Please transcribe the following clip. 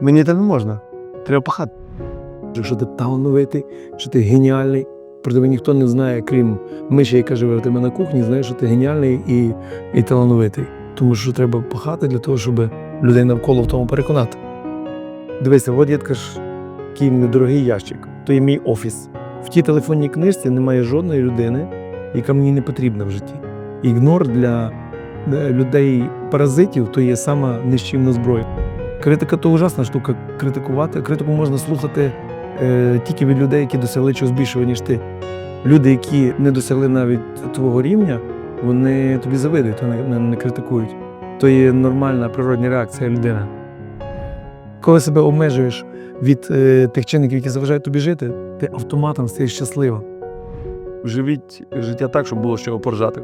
Мені так не можна. Треба пахати. Що ти талановитий, що ти геніальний. Про тебе ніхто не знає, крім миші, яка живе у тебе на кухні, знає, що ти геніальний і, і талановитий. Тому що треба пахати для того, щоб людей навколо в тому переконати. Дивися, от є такий такий недорогий ящик. То є мій офіс. В тій телефонній книжці немає жодної людини, яка мені не потрібна в житті. Ігнор для людей-паразитів то є сама нищівна зброя. Критика то ужасна штука. Критикувати. Критику можна слухати е, тільки від людей, які досягли чогось більшого, ніж ти. Люди, які не досягли навіть твого рівня, вони тобі завидують, не, не, не критикують. То є нормальна природня реакція людини. Коли себе обмежуєш від е, тих чинників, які заважають тобі жити, ти автоматом стаєш щасливим. Живіть життя так, щоб було з чого поржати.